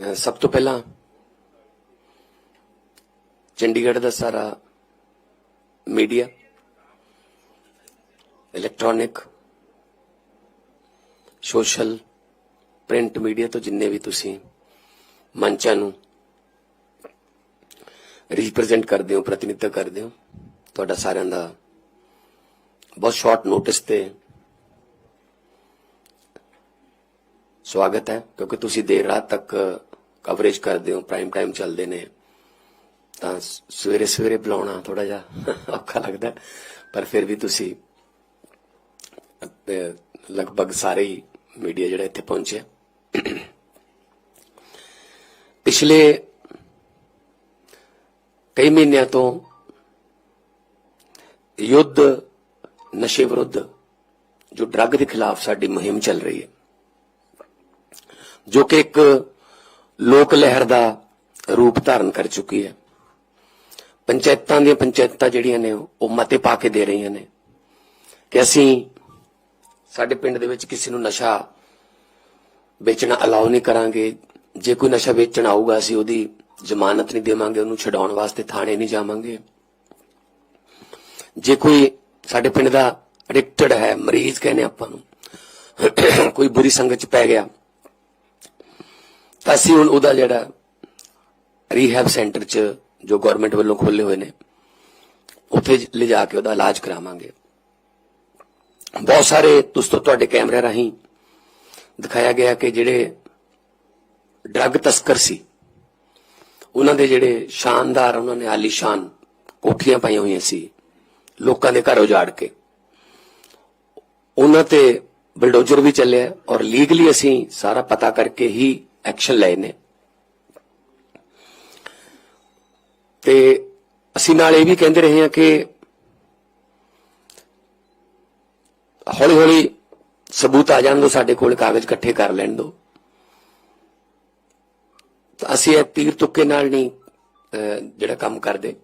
ਸਭ ਤੋਂ ਪਹਿਲਾਂ ਚੰਡੀਗੜ੍ਹ ਦਾ ਸਾਰਾ media electronic social print media ਤੋਂ ਜਿੰਨੇ ਵੀ ਤੁਸੀਂ ਮੰਚਾਂ ਨੂੰ ਰਿਪਰੈਜ਼ੈਂਟ ਕਰਦੇ ਹੋ, ਪ੍ਰਤੀਨਿਧਤਾ ਕਰਦੇ ਹੋ, ਤੁਹਾਡਾ ਸਾਰਿਆਂ ਦਾ ਬਹੁਤ ਸ਼ਾਰਟ ਨੋਟਿਸ ਤੇ ਸਵਾਗਤ ਹੈ, ਕਿਉਂਕਿ ਤੁਸੀਂ ਦੇਰ ਰਾਤ ਤੱਕ ਕਵਰੇਜ ਕਰਦੇ ਹੋ ਪ੍ਰਾਈਮ ਟਾਈਮ ਚੱਲਦੇ ਨੇ, ਤਾਂ ਸਵੇਰੇ ਸਵੇਰੇ ਬੁਲਾਉਣਾ ਥੋੜਾ ਜਿਹਾ ਔਖਾ ਲੱਗਦਾ ਪਰ ਫਿਰ ਵੀ ਤੁਸੀਂ ਲਗਭਗ ਸਾਰੇ ਹੀ ਮੀਡੀਆ ਜਿਹੜਾ ਇੱਥੇ ਪਹੁੰਚਿਆ ਪਿਛਲੇ ਕਈ ਮਹੀਨਿਆਂ ਤੋਂ ਯੁੱਧ, ਨਸ਼ੇ ਵਿਰੁੱਧ ਜੋ ਡਰੱਗ ਦੇ ਖਿਲਾਫ ਸਾਡੀ ਮੁਹਿੰਮ ਚੱਲ ਰਹੀ ਹੈ, ਜੋ ਕਿ ਇੱਕ ਲੋਕ ਲਹਿਰ ਦਾ ਰੂਪ ਧਾਰਨ ਕਰ ਚੁੱਕੀ ਹੈ। ਪੰਚਾਇਤਾਂ ਦੀਆਂ ਪੰਚਾਇਤਾਂ ਜਿਹੜੀਆਂ ਨੇ, ਉਹ ਮਤੇ ਪਾ ਕੇ ਦੇ ਰਹੀਆਂ ਨੇ ਕਿ ਅਸੀਂ ਸਾਡੇ ਪਿੰਡ ਦੇ ਵਿੱਚ ਕਿਸੇ ਨੂੰ ਨਸ਼ਾ ਵੇਚਣਾ ਅਲਾਉ ਨਹੀਂ ਕਰਾਂਗੇ। ਜੇ ਕੋਈ ਨਸ਼ਾ ਵੇਚਣ ਆਊਗਾ, ਅਸੀਂ ਉਹਦੀ ਜ਼ਮਾਨਤ ਨਹੀਂ ਦੇਵਾਂਗੇ, ਉਹਨੂੰ ਛਡਾਉਣ ਵਾਸਤੇ ਥਾਣੇ ਨਹੀਂ ਜਾਵਾਂਗੇ। ਜੇ ਕੋਈ ਸਾਡੇ ਪਿੰਡ ਦਾ ਐਡਿਕਟਡ ਹੈ, ਮਰੀਜ਼ ਕਹਿੰਦੇ ਆਪਾਂ ਨੂੰ, ਕੋਈ ਬੁਰੀ ਸੰਗਤ ਚ ਪੈ ਗਿਆ ਤਾਂ ਅਸੀਂ ਹੁਣ ਉਹਦਾ ਜਿਹੜਾ ਰੀਹੈਬ ਸੈਂਟਰ ਚ ਜੋ ਗਵਰਨਮੈਂਟ ਵੱਲੋਂ ਖੋਲੇ ਹੋਏ ਨੇ, ਉੱਥੇ ਲਿਜਾ ਕੇ ਉਹਦਾ ਇਲਾਜ ਕਰਾਵਾਂਗੇ। ਬਹੁਤ ਸਾਰੇ ਦੋਸਤੋ, ਤੁਹਾਡੇ ਕੈਮਰੇ ਰਾਹੀਂ ਦਿਖਾਇਆ ਗਿਆ ਕਿ ਜਿਹੜੇ ਡਰੱਗ ਤਸਕਰ ਸੀ, ਉਹਨਾਂ ਦੇ ਜਿਹੜੇ ਸ਼ਾਨਦਾਰ, ਉਹਨਾਂ ਨੇ ਆਲੀਸ਼ਾਨ ਕੋਠੀਆਂ ਪਾਈਆਂ ਹੋਈਆਂ ਸੀ, ਲੋਕਾਂ ਦੇ ਘਰ ਉਜਾੜ ਕੇ। ਉਹਨਾਂ ਤੇ ਬਲਡੋਜ਼ਰ ਵੀ ਚੱਲਿਆ ਔਰ ਲੀਗਲੀ ਅਸੀਂ ਸਾਰਾ ਪਤਾ ਕਰਕੇ ਹੀ ਐਕਸ਼ਨ ਲਏ ਨੇ। ਤੇ ਅਸੀਂ ਨਾਲ ਇਹ ਵੀ ਕਹਿੰਦੇ ਰਹੇ ਹਾਂ ਕਿ ਹੌਲੀ ਹੌਲੀ ਸਬੂਤ ਆ ਜਾਣ ਦੋ, ਸਾਡੇ ਕੋਲ ਕਾਗਜ਼ ਇਕੱਠੇ ਕਰ ਲੈਣ ਦੋ। ਤਾਂ ਅਸੀਂ ਇਹ ਤੀਰ ਤੁੱਕੇ ਨਾਲ ਨਹੀਂ ਜਿਹੜਾ ਕੰਮ ਕਰਦੇ,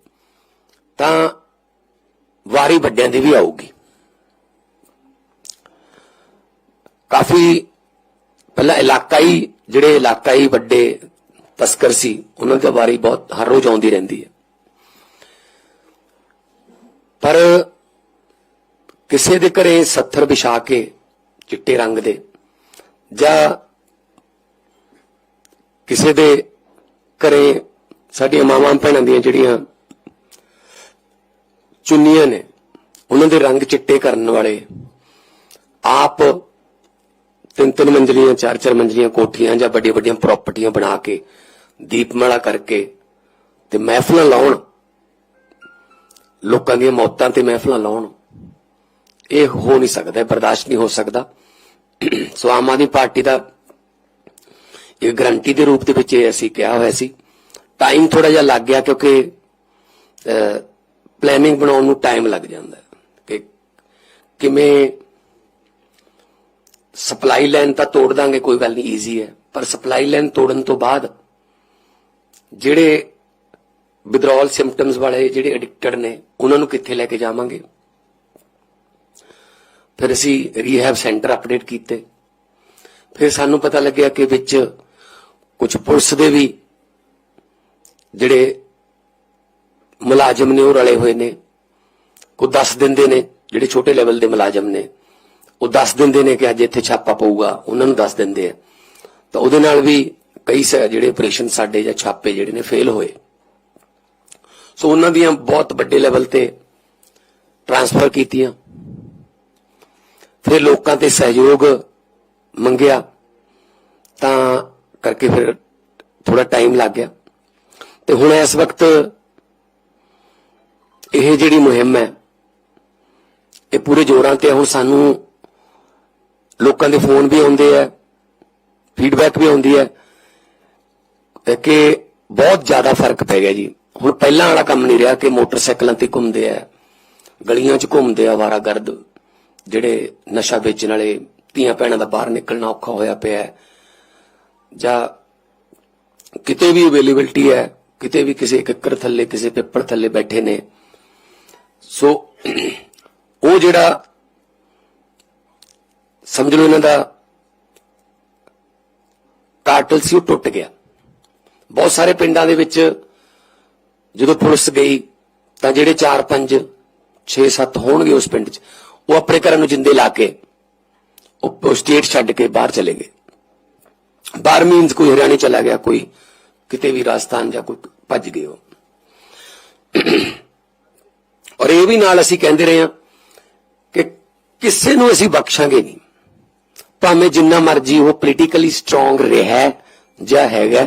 ਤਾਂ ਵਾਰੀ ਵੱਡਿਆਂ ਦੀ ਵੀ ਆਊਗੀ। ਕਾਫੀ ਪਹਿਲਾਂ ਇਲਾਕਾਈ ਜਿਹੜੇ ਇਲਾਕਾਈ ਵੱਡੇ ਤਸਕਰ ਸੀ, ਉਹਨਾਂ ਦੀ ਵਾਰੀ ਬਹੁਤ ਹਰ ਰੋਜ਼ ਆਉਂਦੀ ਰਹਿੰਦੀ ਹੈ। ਪਰ ਕਿਸੇ ਦੇ ਘਰੇ ਸੱਥਰ ਵਿਛਾ ਕੇ ਚਿੱਟੇ ਰੰਗ ਦੇ ਜਾਂ ਕਿਸੇ ਦੇ ਘਰੇ ਸਾਡੀਆਂ ਮਾਵਾਂ ਭੈਣਾਂ ਦੀਆਂ ਜਿਹੜੀਆਂ ਚੁੰਨੀਆਂ ਨੇ, ਉਹਨਾਂ ਦੇ ਰੰਗ ਚਿੱਟੇ ਕਰਨ ਵਾਲੇ ਆਪ ਤਿੰਨ ਤਿੰਨ ਮੰਜ਼ਲੀਆਂ ਚਾਰ ਚਾਰ ਮੰਜ਼ਲੀਆਂ ਕੋਠੀਆਂ ਜਾਂ ਵੱਡੀਆਂ ਵੱਡੀਆਂ ਪ੍ਰਾਪਰਟੀਆਂ ਬਣਾ ਕੇ ਦੀਪਮਾਲਾ ਕਰਕੇ ਤੇ ਮਹਿਫਲਾਂ ਲਾਉਣ। ਲੋਕਾਂ ਦੀਆਂ ਮੌਤਾਂ ਤੇ ਮਹਿਫਲਾਂ ਲਾਉਣ। ਇਹ ਹੋ ਨਹੀਂ ਸਕਦਾ ਬਰਦਾਸ਼ਤ ਨਹੀਂ ਹੋ ਸਕਦਾ। ਸੋ ਆਮ ਆਦਮੀ ਪਾਰਟੀ ਦਾ ਇਹ ਗਰੰਟੀ ਦੇ ਰੂਪ ਦੇ ਵਿੱਚ ਇਹ ਅਸੀਂ ਕਿਹਾ ਹੋਇਆ ਸੀ। ਟਾਈਮ ਥੋੜਾ ਜਿਹਾ ਲੱਗ ਗਿਆ ਕਿਉਂਕਿ ਪਲੈਨਿੰਗ ਬਣਾਉਣ ਨੂੰ ਟਾਈਮ ਲੱਗ ਜਾਂਦਾ ਕਿ ਕਿਵੇਂ ਸਪਲਾਈ ਲਾਈਨ ਤਾਂ ਤੋੜ ਦਾਂਗੇ, ਕੋਈ ਗੱਲ ਨਹੀਂ ਈਜ਼ੀ ਹੈ। ਪਰ ਸਪਲਾਈ ਲਾਈਨ ਤੋੜਨ ਤੋਂ ਬਾਅਦ ਜਿਹੜੇ ਵਿਦਰੋਲ ਸਿੰਪਟਮਸ ਵਾਲੇ ਜਿਹੜੇ ਐਡਿਕਟਡ ਨੇ, ਉਹਨਾਂ ਨੂੰ ਕਿੱਥੇ ਲੈ ਕੇ ਜਾਵਾਂਗੇ? ਫਿਰ ਅਸੀਂ ਰੀਹੈਬ ਸੈਂਟਰ ਅਪਡੇਟ ਕੀਤੇ। ਫਿਰ ਸਾਨੂੰ ਪਤਾ ਲੱਗਿਆ ਕਿ ਵਿੱਚ ਕੁਝ ਪੁਲਿਸ ਦੇ ਵੀ ਜਿਹੜੇ ਮੁਲਾਜ਼ਮ ਨੇ ਉਹ ਰਲੇ ਹੋਏ ਨੇ। ਕੋ ਦੱਸ ਦਿੰਦੇ ਨੇ, ਜਿਹੜੇ ਛੋਟੇ ਲੈਵਲ ਦੇ ਮੁਲਾਜ਼ਮ ਨੇ। ਉਹ ਦੱਸ ਦਿੰਦੇ ਨੇ ਕਿ ਅੱਜ ਇੱਥੇ ਛਾਪਾ ਪਊਗਾ, ਉਹਨਾਂ ਨੂੰ ਦੱਸ ਦਿੰਦੇ ਆ। ਤਾਂ ਉਹਦੇ ਨਾਲ ਵੀ ਕਈ ਸ- ਜਿਹੜੇ ਆਪਰੇਸ਼ਨ ਸਾਡੇ ਜਾਂ ਛਾਪੇ ਜਿਹੜੇ ਨੇ ਫੇਲ ਹੋਏ। ਸੋ ਉਹਨਾਂ ਦੀਆਂ ਬਹੁਤ ਵੱਡੇ ਲੈਵਲ ਤੇ ਟ੍ਰਾਂਸਫਰ ਕੀਤੀਆਂ। ਫਿਰ ਲੋਕਾਂ ਤੇ ਸਹਿਯੋਗ ਮੰਗਿਆ। ਤਾਂ ਕਰਕੇ ਫਿਰ ਥੋੜਾ ਟਾਈਮ ਲੱਗ ਗਿਆ। ਤੇ ਹੁਣ ਇਸ ਵਕਤ ਇਹ ਜਿਹੜੀ ਮੁਹਿੰਮ ਹੈ, ਇਹ ਪੂਰੇ ਜ਼ੋਰਾਂ ਤੇ ਹੈ। ਹੁਣ ਸਾਨੂੰ ਲੋਕਾਂ ਦੇ ਫੋਨ ਵੀ ਆਉਂਦੇ ਆ ਫੀਡਬੈਕ ਵੀ ਆਉਂਦੀ ਹੈ ਕਿ ਬਹੁਤ ਜ਼ਿਆਦਾ ਫ਼ਰਕ ਪੈ ਗਿਆ ਜੀ। ਹੁਣ ਪਹਿਲਾਂ ਵਾਲਾ ਕੰਮ ਨਹੀਂ ਰਿਹਾ ਕਿ ਮੋਟਰਸਾਈਕਲਾਂ ਤੇ ਘੁੰਮਦੇ ਆ, ਗਲੀਆਂ 'ਚ ਘੁੰਮਦੇ ਆ ਵਾਰਾਗਰਦ ਜਿਹੜੇ ਨਸ਼ਾ ਵੇਚਣ ਵਾਲੇ ਧੀਆਂ ਭੈਣਾਂ ਦਾ ਬਾਹਰ ਨਿਕਲਣਾ ਔਖਾ ਹੋਇਆ ਪਿਆ ਹੈ। ਜਾਂ ਕਿਤੇ ਵੀ ਅਵੇਲੇਬਿਲਟੀ ਹੈ, ਕਿਤੇ ਵੀ ਕਿਸੇ ਕਿੱਕਰ ਥੱਲੇ, ਕਿਸੇ ਪੇਪਰ ਥੱਲੇ ਬੈਠੇ ਨੇ। ਸੋ, ਉਹ ਜਿਹੜਾ ਸਮਝ ਲਓ ਇਹਨਾਂ ਦਾ ਕਾਟਲ ਸੀ, ਉਹ ਟੁੱਟ ਗਿਆ। ਬਹੁਤ ਸਾਰੇ ਪਿੰਡਾਂ ਦੇ ਵਿੱਚ ਜਦੋਂ ਪੁਲਿਸ ਗਈ, ਤਾਂ ਜਿਹੜੇ 4 5 6 7 ਹੋਣਗੇ ਉਸ ਪਿੰਡ 'ਚ, ਉਹ ਆਪਣੇ ਘਰਾਂ ਨੂੰ ਜਿੰਦੇ ਲਾ ਕੇ, ਉਹ ਸਟੇਟ ਛੱਡ ਕੇ ਬਾਹਰ ਚਲੇ ਗਏ। ਬਾਹਰ ਮੀਨਸ ਕੋਈ ਹਰਿਆਣੇ ਚਲਾ ਗਿਆ, ਕੋਈ ਕਿਤੇ ਵੀ ਰਾਜਸਥਾਨ ਜਾਂ ਕੋਈ ਭੱਜ ਗਏ ਉਹ। ਔਰ ਇਹ ਵੀ ਨਾਲ ਅਸੀਂ ਕਹਿੰਦੇ ਰਹੇ ਹਾਂ ਕਿ ਕਿਸੇ ਨੂੰ ਅਸੀਂ ਬਖਸ਼ਾਂਗੇ ਨਹੀਂ। ਭਾਵੇਂ ਜਿੰਨਾ ਮਰਜ਼ੀ ਉਹ ਪੋਲੀਟੀਕਲੀ ਸਟਰੋਂਗ ਰਿਹਾ ਜਾਂ ਹੈਗਾ,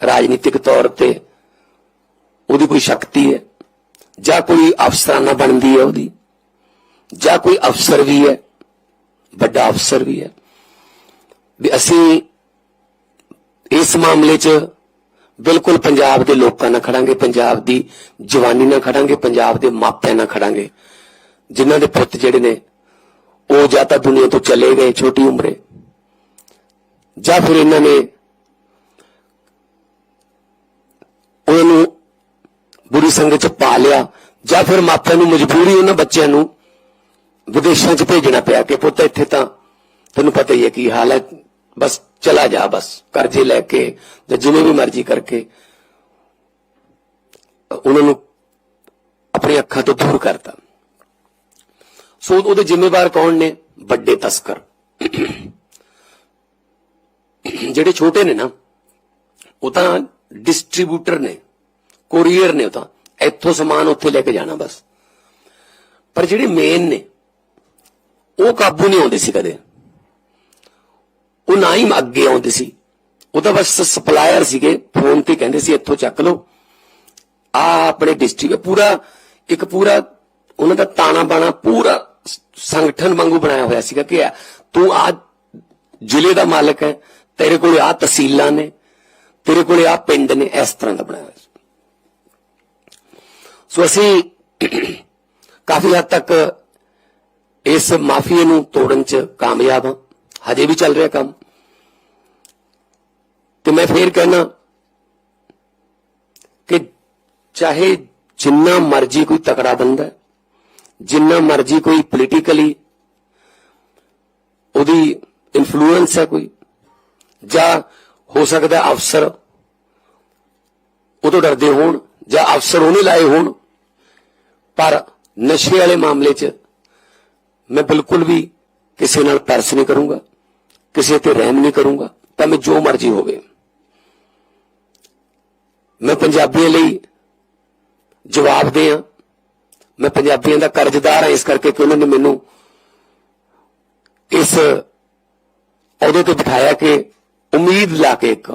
ਰਾਜਨੀਤਿਕ ਤੌਰ ਤੇ ਉਹਦੀ ਕੋਈ ਸ਼ਕਤੀ ਹੈ, ਜਾਂ ਕੋਈ ਅਫਸਰਾਨਾ ਬਣਦੀ ਹੈ ਉਹਦੀ, ਜਾਂ ਕੋਈ ਅਫਸਰ ਵੀ ਹੈ, ਵੱਡਾ ਅਫਸਰ ਵੀ ਹੈ। ਵੀ ਅਸੀਂ ਇਸ ਮਾਮਲੇ 'ਚ ਬਿਲਕੁਲ ਪੰਜਾਬ ਦੇ ਲੋਕਾਂ ਨਾਲ ਖੜਾਂਗੇ, ਪੰਜਾਬ ਦੀ ਜਵਾਨੀ ਨਾਲ ਖੜਾਂਗੇ, ਪੰਜਾਬ ਦੇ ਮਾਪਿਆਂ ਨਾਲ ਖੜਾਂਗੇ, ਜਿਨ੍ਹਾਂ ਦੇ ਪੁੱਤ ਜਿਹੜੇ ਨੇ ਉਹ ਜਾਂ ਤਾਂ ਦੁਨੀਆ ਤੋਂ ਚਲੇ ਗਏ ਛੋਟੀ ਉਮਰੇ। ਜਾਂ ਫਿਰ ਇਹਨਾਂ ਨੇ ਉਹਨਾਂ ਨੂੰ ਬੁਰੀ ਸੰਗਤ ਚ ਪਾ ਲਿਆ, ਜਾਂ ਫਿਰ ਮਾਪਿਆਂ ਨੂੰ ਮਜਬੂਰੀ ਉਹਨਾਂ ਬੱਚਿਆਂ ਨੂੰ ਵਿਦੇਸ਼ਾਂ ਚ ਭੇਜਣਾ ਪਿਆ ਕਿ ਪੁੱਤ ਇੱਥੇ ਤਾਂ ਤੈਨੂੰ ਪਤਾ ਹੀ ਹੈ ਕੀ ਹਾਲ ਹੈ, ਬਸ ਚਲਾ ਜਾ, ਬਸ ਕਰਜ਼ੇ ਲੈ ਕੇ ਜਾਂ ਜਿਵੇਂ ਵੀ ਮਰਜ਼ੀ ਕਰਕੇ ਉਹਨਾਂ ਨੂੰ ਆਪਣੀ ਅੱਖਾਂ ਤੋਂ ਦੂਰ ਕਰਤਾ। ਸੋ ਉਹਦੇ ਜ਼ਿੰਮੇਵਾਰ ਕੌਣ ਨੇ? ਵੱਡੇ ਤਸਕਰ। ਜਿਹੜੇ ਛੋਟੇ ਨੇ ਨਾ, ਉਹ ਤਾਂ ਡਿਸਟ੍ਰੀਬਿਊਟਰ ਨੇ ਕੋਰੀਅਰ ਨੇ ਉਹ ਤਾਂ। ਇੱਥੋਂ ਸਮਾਨ ਉੱਥੇ ਲੈ ਕੇ ਜਾਣਾ ਬਸ। ਪਰ ਜਿਹੜੇ ਮੇਨ ਨੇ, ਉਹ ਕਾਬੂ ਨਹੀਂ ਆਉਂਦੇ ਸੀ ਕਦੇ। ਉਹ ਨਾ ਹੀ ਅੱਗੇ ਆਉਂਦੇ ਸੀ। ਉਹ ਤਾਂ ਬਸ ਸਪਲਾਇਰ ਸੀਗੇ ਫੋਨ ਤੇ ਕਹਿੰਦੇ ਸੀ, ਇੱਥੋਂ ਚੱਕ ਲਓ। ਆ ਆਪਣੇ ਡਿਸਟ੍ਰਿਕਟ ਪੂਰਾ, ਇੱਕ ਪੂਰਾ, ਉਹਨਾਂ ਦਾ ਤਾਣਾ ਬਾਣਾ ਪੂਰਾ ਸੰਗਠਨ ਵਾਂਗੂ ਬਣਾਇਆ ਹੋਇਆ ਸੀਗਾ ਕਿ ਤੂੰ ਆ ਜ਼ਿਲ੍ਹੇ ਦਾ ਮਾਲਕ ਹੈ ਤੇਰੇ ਕੋਲ ਆ ਤਹਿਸੀਲਾਂ ਨੇ ਤੇਰੇ ਕੋਲ ਆ ਪਿੰਡ ਨੇ ਇਸ ਤਰ੍ਹਾਂ ਦਾ ਬਣਾਇਆ ਹੋਇਆ ਸੋ। ਅਸੀਂ ਕਾਫੀ ਹੱਦ ਤੱਕ ਇਸ ਮਾਫੀਏ ਨੂੰ ਤੋੜਨ ਚ ਕਾਮਯਾਬ ਹਾਂ। ਹਜੇ ਵੀ ਚੱਲ ਰਿਹਾ ਕੰਮ। ਤੇ ਮੈਂ ਫੇਰ ਕਹਿਣਾ ਕਿ ਚਾਹੇ ਜਿੰਨਾ ਮਰਜ਼ੀ ਕੋਈ ਤਕੜਾ ਬੰਦਾ ਹੈ, ਜਿੰਨਾ ਮਰਜ਼ੀ ਕੋਈ ਪੋਲੀਟੀਕਲੀ ਉਹਦੀ ਇਨਫਲੂਐਂਸ ਹੈ ਕੋਈ, ਜਾਂ ਹੋ ਸਕਦਾ ਅਫਸਰ ਉਹ ਤੋਂ ਡਰਦੇ ਹੋਣ, ਜਾਂ ਅਫਸਰ ਉਹਨੇ ਲਾਏ ਹੋਣ, ਪਰ ਨਸ਼ੇ ਵਾਲੇ ਮਾਮਲੇ 'ਚ ਮੈਂ ਬਿਲਕੁਲ ਵੀ ਕਿਸੇ ਨਾਲ ਤਰਸ ਨਹੀਂ ਕਰੂੰਗਾ, ਕਿਸੇ ਤੇ ਰਹਿਮ ਨਹੀਂ ਕਰੂੰਗਾ ਤਾਂ ਮੈਂ ਜੋ ਮਰਜ਼ੀ ਹੋਵੇ। ਮੈਂ ਪੰਜਾਬੀਆਂ ਲਈ ਜਵਾਬ ਦੇ ਆ। ਮੈਂ ਪੰਜਾਬੀਆਂ ਦਾ ਕਰਜ਼ਦਾਰ ਹਾਂ, ਇਸ ਕਰਕੇ ਕਿ ਉਹਨਾਂ ਨੇ ਮੈਨੂੰ ਇਸ ਅਹੁਦੇ ਤੇ ਬਿਠਾਇਆ ਕਿ ਉਮੀਦ ਲਾ ਕੇ ਇੱਕ,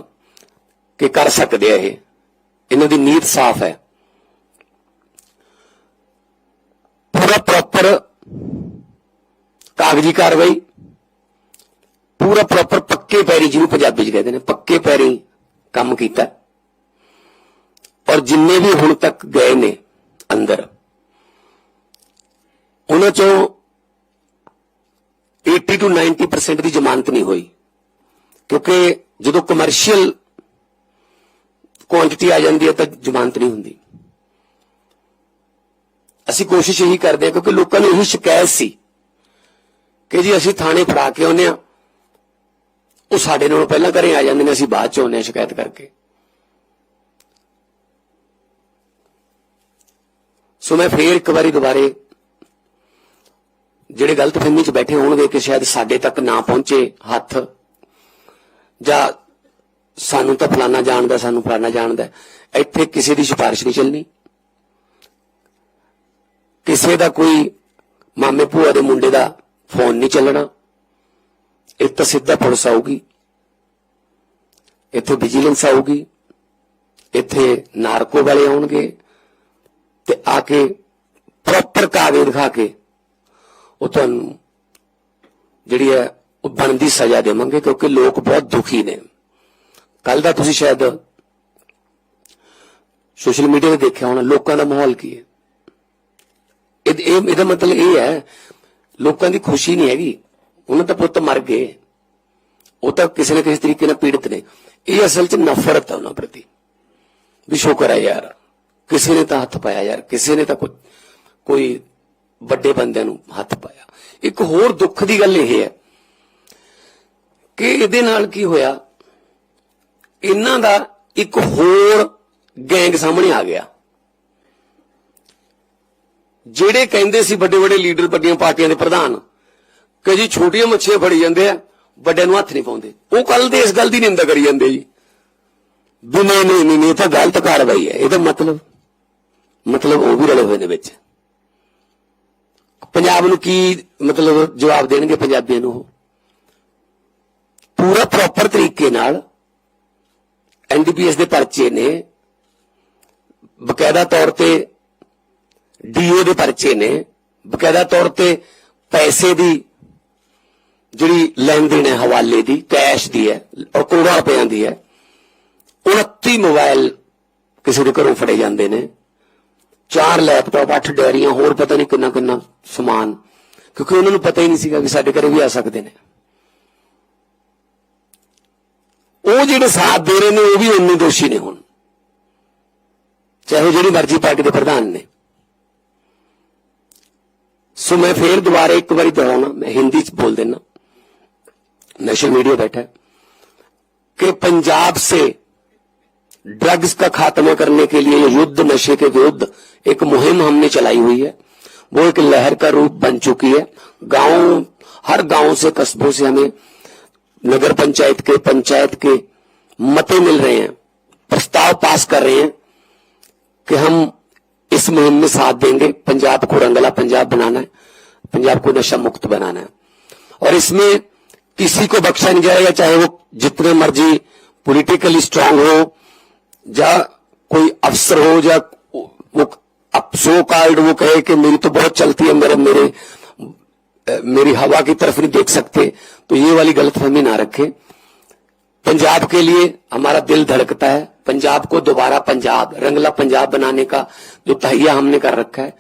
ਕਿ ਕਰ ਸਕਦੇ ਆ ਇਹ। ਇਹਨਾਂ ਦੀ ਨੀਤ ਸਾਫ਼ ਹੈ। ਪੂਰਾ ਪ੍ਰੋਪਰ ਕਾਗਜ਼ੀ ਕਾਰਵਾਈ, ਪੂਰਾ ਪ੍ਰੋਪਰ ਪੱਕੇ ਪੈਰੀ ਜਿਹਨੂੰ ਪੰਜਾਬੀ ਚ ਕਹਿੰਦੇ ਨੇ, ਪੱਕੇ ਪੈਰੀ ਕੰਮ ਕੀਤਾ। ਔਰ ਜਿੰਨੇ ਵੀ ਹੁਣ ਤੱਕ ਗਏ ਨੇ ਅੰਦਰ ਉਹਨਾਂ ਚੋਂ 80 ਤੋਂ 90% ਦੀ ਜ਼ਮਾਨਤ ਨਹੀਂ ਹੋਈ। ਕਿਉਂਕਿ ਜਦੋਂ ਕਮਰਸ਼ੀਅਲ ਕੁਆਂਟੀਟੀ ਆ ਜਾਂਦੀ ਹੈ ਤਾਂ ਜ਼ਮਾਨਤ ਨਹੀਂ ਹੁੰਦੀ। ਅਸੀਂ ਕੋਸ਼ਿਸ਼ ਇਹੀ ਕਰਦੇ ਹਾਂ ਕਿਉਂਕਿ ਲੋਕਾਂ ਨੂੰ ਇਹੀ ਸ਼ਿਕਾਇਤ ਸੀ ਕਿ ਜੀ ਅਸੀਂ ਥਾਣੇ ਫੜਾ ਕੇ ਆਉਂਦੇ ਆ ਉਹ ਸਾਡੇ ਨਾਲੋਂ ਪਹਿਲਾਂ ਘਰੇ ਆ ਜਾਂਦੇ ਨੇ, ਅਸੀਂ ਬਾਅਦ ਚ ਆਉਂਦੇ ਆ ਸ਼ਿਕਾਇਤ ਕਰਕੇ। ਸੋ ਮੈਂ ਫੇਰ ਇੱਕ ਵਾਰੀ ਦੁਬਾਰੇ ਜਿਹੜੇ ਗਲਤ ਫਹਿਮੀ ਚ ਬੈਠੇ ਹੋਣਗੇ ਕਿ ਸ਼ਾਇਦ ਸਾਡੇ ਤੱਕ ਨਾ ਪਹੁੰਚੇ ਹੱਥ, ਜਾਂ ਸਾਨੂੰ ਤਾਂ ਫਲਾਣਾ ਜਾਣਦਾ, ਸਾਨੂੰ ਫਲਾਣਾ ਜਾਣਦਾ ਇੱਥੇ ਕਿਸੇ ਦੀ ਸਿਫਾਰਿਸ਼ ਨਹੀਂ ਚੱਲਣੀ। ਕਿਸੇ ਦਾ ਕੋਈ ਮਾਮੇ ਭੂਆ ਦੇ ਮੁੰਡੇ ਦਾ ਫੋਨ ਨਹੀਂ ਚੱਲਣਾ। ਇਹ ਤਾਂ ਸਿੱਧਾ ਪੁਲਿਸ ਆਊਗੀ। ਇੱਥੇ ਵਿਜੀਲੈਂਸ ਆਊਗੀ। ਇੱਥੇ ਨਾਰਕੋ ਵਾਲੇ ਆਉਣਗੇ। ਤੇ ਆ ਕੇ ਪ੍ਰੋਪਰ ਕਾਗਜ਼ ਦਿਖਾ ਕੇ ਉਹ ਤੁਹਾਨੂੰ ਜਿਹੜੀ ਹੈ, ਉਹ ਬਣਦੀ ਸਜ਼ਾ ਦੇਵਾਂਗੇ ਕਿਉਂਕਿ ਲੋਕ ਬਹੁਤ ਦੁਖੀ ਨੇ। ਕੱਲ ਦਾ ਤੁਸੀਂ ਸ਼ਾਇਦ ਸੋਸ਼ਲ ਮੀਡੀਆ ਤੇ ਦੇਖਿਆ ਹੋਣਾ, ਲੋਕਾਂ ਦਾ ਮਾਹੌਲ ਕੀ ਹੈ? ਇਹ ਇਹਦਾ ਮਤਲਬ ਇਹ ਹੈ, ਲੋਕਾਂ ਦੀ ਖੁਸ਼ੀ ਨਹੀਂ ਹੈਗੀ। ਉਹਨਾਂ ਦਾ ਪੁੱਤ ਮਰ ਗਏ। ਉਹ ਤਾਂ ਕਿਸੇ ਨਾ ਕਿਸੇ ਤਰੀਕੇ ਨਾਲ ਪੀੜਤ ਨੇ। ਇਹ ਅਸਲ 'ਚ ਨਫ਼ਰਤ ਹੈ ਉਹਨਾਂ ਪ੍ਰਤੀ। ਵੀ ਸ਼ੁਕਰ ਹੈ ਯਾਰ। ਕਿਸੇ ਨੇ ਤਾਂ ਹੱਥ ਪਾਇਆ ਯਾਰ। ਕਿਸੇ ਨੇ ਤਾਂ ਕੋਈ ਵੱਡੇ ਬੰਦਿਆਂ ਨੂੰ ਹੱਥ ਪਾਇਆ। ਇੱਕ ਹੋਰ ਦੁੱਖ ਦੀ ਗੱਲ ਇਹ ਹੈ ਕਿ ਇਹਦੇ ਨਾਲ ਕੀ ਹੋਇਆ? ਇਹਨਾਂ ਦਾ ਇੱਕ ਹੋਰ ਗੈਂਗ ਸਾਹਮਣੇ ਆ ਗਿਆ। ਜਿਹੜੇ ਕਹਿੰਦੇ ਸੀ ਵੱਡੇ ਵੱਡੇ ਲੀਡਰ ਵੱਡੀਆਂ ਪਾਰਟੀਆਂ ਦੇ ਪ੍ਰਧਾਨ ਕਿ ਜੀ ਛੋਟੀਆਂ ਮੱਛੀਆਂ ਫੜੀ ਜਾਂਦੇ ਆ ਵੱਡਿਆਂ ਨੂੰ ਹੱਥ ਨਹੀਂ ਪਾਉਂਦੇ। ਉਹ ਕੱਲ ਦੇ ਇਸ ਗੱਲ ਦੀ ਨਿੰਦਾ ਕਰੀ ਜਾਂਦੇ ਜੀ। ਵੀ ਨਹੀਂ ਨਹੀਂ ਨਹੀਂ ਨਹੀਂ, ਇਹ ਤਾਂ ਗਲਤ ਕਾਰਵਾਈ ਹੈ। ਇਹਦਾ ਮਤਲਬ ਮਤਲਬ ਉਹ ਵੀ ਰਲੇ ਹੋਏ ਨੇ ਵਿੱਚ। ਪੰਜਾਬ ਨੂੰ ਕੀ ਮਤਲਬ ਜਵਾਬ ਦੇਣਗੇ ਪੰਜਾਬੀਆਂ ਨੂੰ ਉਹ? ਪੂਰਾ ਪ੍ਰੋਪਰ ਤਰੀਕੇ ਨਾਲ ਐਨਡੀਪੀਐਸ ਦੇ ਪਰਚੇ ਨੇ, ਬਕਾਇਦਾ ਤੌਰ ਤੇ ਡੀਓ ਦੇ ਪਰਚੇ ਨੇ, ਬਕਾਇਦਾ ਤੌਰ ਤੇ ਪੈਸੇ ਦੀ ਜਿਹੜੀ ਲੈਣ ਦੇਣ ਹੈ, ਹਵਾਲੇ ਦੀ, ਕੈਸ਼ ਦੀ ਹੈ, ਔਰ ਕਰੋੜਾਂ ਰੁਪਇਆਂ ਦੀ ਹੈ 29 ਮੋਬਾਈਲ ਕਿਸੇ ਦੇ ਘਰੋਂ ਫੜੇ ਜਾਂਦੇ ਨੇ। ਚਾਰ ਲੈਪਟਾਪ ਅੱਠ ਡੈਰੀਆਂ ਹੋਰ ਪਤਾ ਨਹੀਂ ਕਿੰਨਾ ਕਿੰਨਾ ਸਮਾਨ ਕਿਉਂਕਿ ਉਹਨਾਂ ਨੂੰ ਪਤਾ ਹੀ ਨਹੀਂ ਸੀਗਾ ਕਿ ਸਾਡੇ ਘਰੇ ਵੀ ਆ ਸਕਦੇ ਨੇ ਉਹ ਜਿਹੜੇ ਸਾਥ ਦੇ ਰਹੇ ਨੇ ਉਹ ਵੀ ਉਨੇ ਦੋਸ਼ੀ ਨੇ ਹੁਣ ਚਾਹੇ ਜਿਹੜੀ ਮਰਜ਼ੀ ਪਾਰਟੀ ਦੇ ਪ੍ਰਧਾਨ ਨੇ ਸੋ ਮੈਂ ਫੇਰ ਦੁਬਾਰਾ ਇੱਕ ਵਾਰੀ ਦੁਹਰਾਉਣਾ ਮੈਂ ਹਿੰਦੀ ਚ बोल देना नेशनल मीडिया बैठा है कि पंजाब से ड्रग्स का खात्मा करने के लिए ये युद्ध नशे के विरुद्ध एक मुहिम हमने चलाई हुई है। वो एक लहर का रूप बन चुकी है। गाँव, हर गाँव से कस्बों से हमें नगर पंचायत के पंचायत के मते मिल रहे हैं, प्रस्ताव पास कर रहे हैं कि हम इस मुहिम में साथ देंगे। पंजाब को रंगला, पंजाब बनाना है। पंजाब को नशा मुक्त बनाना है। और इसमें किसी को बख्शा नहीं जाएगा चाहे वो जितने मर्ज़ी पॉलिटिकली स्ट्रांग हो, या कोई अफसर हो, या वो सो कार्ड वो कहे कि मेरी तो बहुत चलती है, मेरे मेरे मेरी हवा की तरफ़ नहीं देख सकते। तो ये वाली गलतफहमी ना रखें। पंजाब के लिए हमारा दिल धड़कता है। पंजाब को दोबारा पंजाब, रंगला पंजाब बनाने का जो तहिया हमने कर रखा है,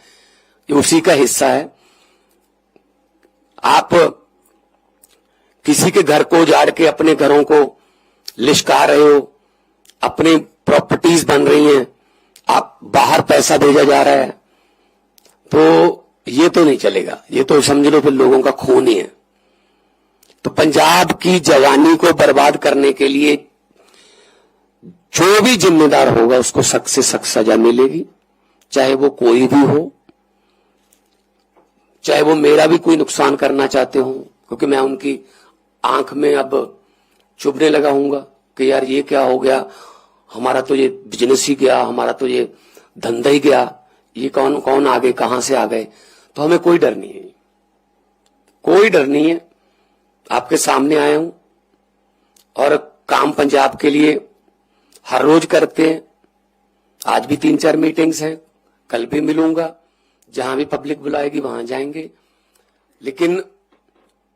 ये उसी का हिस्सा है। आप किसी के घर को उजाड़ के अपने घरों को लिशका रहे हो, अपनी प्रॉपर्टीज़ बन रही हैं आप बाहर पैसा भेजा जा रहा है तो ये तो नहीं चलेगा। ये तो समझ लो फिर लोगों का खून ही है। तो पंजाब की जवानी को बर्बाद करने के लिए जो भी जिम्मेदार होगा, उसको सख्त से सख्त सजा मिलेगी। चाहे वो कोई भी हो, चाहे वो मेरा भी कोई नुकसान करना चाहते हो, क्योंकि मैं उनकी आँख में अब चुभने लगा हूँगा कि यार ये क्या हो गया। हमारा तो ये बिज़नेस ही गया, हमारा तो ये धंधा ही गया, ये कौन कौन आ गए कहाँ से आ गए? तो हमें कोई डर नहीं है। कोई डर नहीं है। आपके सामने आया हूँ और काम पंजाब के लिए हर रोज करते हैं। आज भी तीन चार मीटिंग्स हैं, कल भी मिलूँगा। जहाँ भी पब्लिक बुलाएगी, वहाँ जाएँगे। लेकिन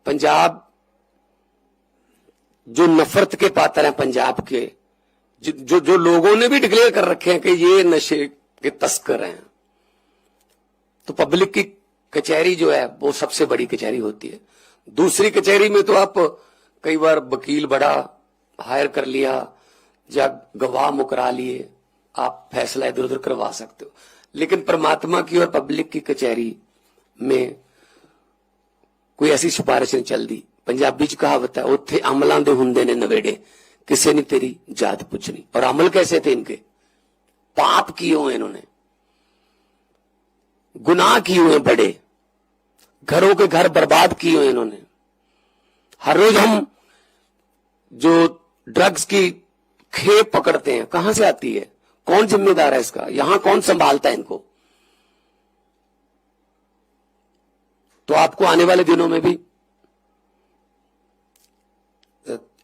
पंजाब, जो नफरत के पात्र हैं पंजाब के जो जो लोगों ने भी डिक्लेयर कर रखे हैं कि ये नशे के तस्कर हैं। तो पब्लिक की कचहरी जो है, वो सबसे बड़ी कचहरी होती है। दूसरी कचहरी में तो आप कई बार वकील बड़ा हायर कर लिया, या गवाह मुकरा लिए, आप फैसला इधर उधर करवा सकते हो। लेकिन परमात्मा की और पब्लिक की कचहरी में कोई ऐसी सिफारिश नहीं चल दी पंजाबी च कहावत है उथे अमलों के होंगे ने नवेड़े। किसी ने तेरी जात पूछनी। और अमल कैसे थे इनके? पाप किए हुए इन्होंने। गुनाह किए हुए बड़े। घरों के घर बर्बाद किए हुए इन्होंने। हर रोज हम जो ड्रग्स की खेप पकड़ते हैं, कहाँ से आती है? कौन जिम्मेदार है इसका? यहाँ कौन संभालता है इनको? तो आपको आने वाले दिनों में भी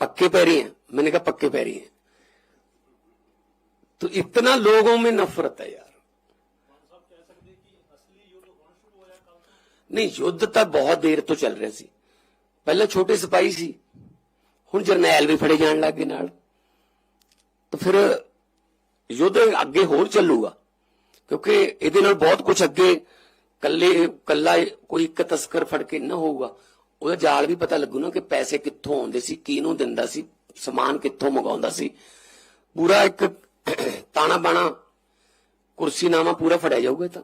पक्के पैरी हैं मैंने कहा पक्के पैरी हैं तो इतना लोगों में नफरत है यार ਨਹੀਂ ਯੁੱਧ ਤਾਂ ਬਹੁਤ ਦੇਰ ਤੋਂ ਚੱਲ ਰਿਹਾ ਸੀ ਪਹਿਲਾਂ ਛੋਟੇ ਸਿਪਾਹੀ ਸੀ ਹੁਣ ਜਰਨੈਲ ਵੀ ਫੜੇ ਜਾਣ ਲੱਗੇ ਨਾਲ ਤਾਂ ਫਿਰ ਯੁੱਧ ਅੱਗੇ ਹੋਰ ਚੱਲੂਗਾ ਕਿਉਂਕਿ ਇਹਦੇ ਨਾਲ ਬਹੁਤ ਕੁਝ ਅੱਗੇ ਕੱਲੇ ਕੱਲਾ ਕੋਈ ਇੱਕ ਤਸਕਰ ਫੜ ਕੇ ਨਾ ਹੋਊਗਾ ਉਹਦਾ ਜਾਲ ਵੀ ਪਤਾ ਲੱਗੂ ਨਾ ਕਿ ਪੈਸੇ ਕਿੱਥੋਂ ਆਉਂਦੇ ਸੀ, ਕਿਹਨੂੰ ਦਿੰਦਾ ਸੀ, ਸਮਾਨ ਕਿੱਥੋਂ ਮੰਗਾਉਂਦਾ ਸੀ। ਪੂਰਾ ਇੱਕ ਤਾਣਾ ਬਾਣਾ ਕੁਰਸੀਨਾਮਾ ਪੂਰਾ ਫੜਿਆ ਜਾਊਗਾ ਤਾਂ।